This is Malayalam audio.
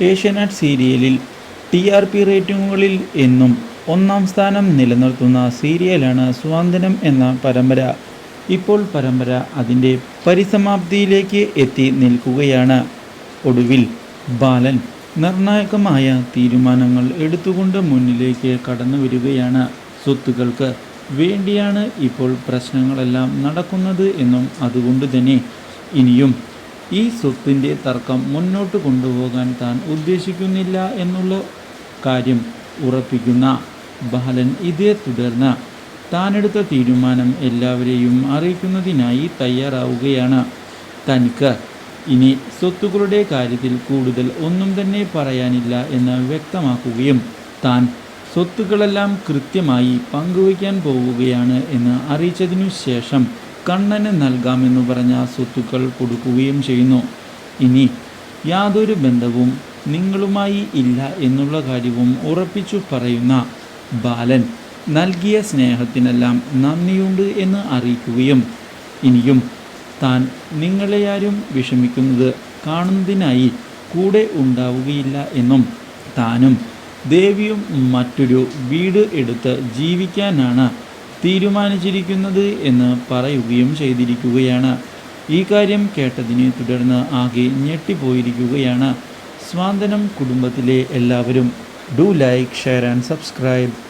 ഏഷ്യാനെറ്റ് സീരിയലിൽ ടി ആർ പി റേറ്റിംഗുകളിൽ എന്നും ഒന്നാം സ്ഥാനം നിലനിർത്തുന്ന സീരിയലാണ് സ്വാന്തനം എന്ന പരമ്പര. ഇപ്പോൾ പരമ്പര അതിന്റെ പരിസമാപ്തിയിലേക്ക് എത്തി നിൽക്കുകയാണ്. ഒടുവിൽ ബാലൻ നിർണായകമായ തീരുമാനങ്ങൾ എടുത്തുകൊണ്ട് മുന്നിലേക്ക് കടന്നു വരികയാണ്. സ്വത്തുക്കൾക്ക് വേണ്ടിയാണ് ഇപ്പോൾ പ്രശ്നങ്ങളെല്ലാം നടക്കുന്നത് എന്നും അതുകൊണ്ട് തന്നെ ഇനിയും ഈ സ്വത്തിന്റെ തർക്കം മുന്നോട്ട് കൊണ്ടുപോകാൻ താൻ ഉദ്ദേശിക്കുന്നില്ല എന്നുള്ള കാര്യം ഉറപ്പിക്കുന്ന ബാലൻ ഇതേ തുടർന്ന് താനെടുത്ത തീരുമാനം എല്ലാവരെയും അറിയിക്കുന്നതിനായി തയ്യാറാവുകയാണ്. തനിക്ക് ഇനി സ്വത്തുക്കളുടെ കാര്യത്തിൽ കൂടുതൽ ഒന്നും തന്നെ പറയാനില്ല എന്ന് വ്യക്തമാക്കുകയും താൻ സ്വത്തുക്കളെല്ലാം കൃത്യമായി പങ്കുവയ്ക്കാൻ പോവുകയാണ് എന്ന് അറിയിച്ചതിനു ശേഷം കണ്ണന് നൽകാമെന്ന് പറഞ്ഞ സ്വത്തുക്കൾ കൊടുക്കുകയും ചെയ്യുന്നു. ഇനി യാതൊരു ബന്ധവും നിങ്ങളുമായി ഇല്ല എന്നുള്ള കാര്യവും ഉറപ്പിച്ചു പറയുന്ന ബാലൻ നൽകിയ സ്നേഹത്തിനെല്ലാം നന്ദിയുണ്ട് എന്ന് അറിയിക്കുകയും ഇനിയും താൻ നിങ്ങളെ നിങ്ങളെയാരും വിഷമിക്കുന്നത് കാണുന്നതിനായി കൂടെ ഉണ്ടാവുകയില്ല എന്നും താനും ദേവിയും മറ്റൊരു വീട് എടുത്ത് ജീവിക്കാനാണ് തീരുമാനിച്ചിരിക്കുന്നത് എന്ന് പറയുകയും ചെയ്തിരിക്കുകയാണ്. ഈ കാര്യം കേട്ടതിനെ തുടർന്ന് ആകെ ഞെട്ടിപ്പോയിരിക്കുകയാണ്. സ്വാന്തനം കുടുംബത്തിലെ എല്ലാവരും. Do like share and subscribe.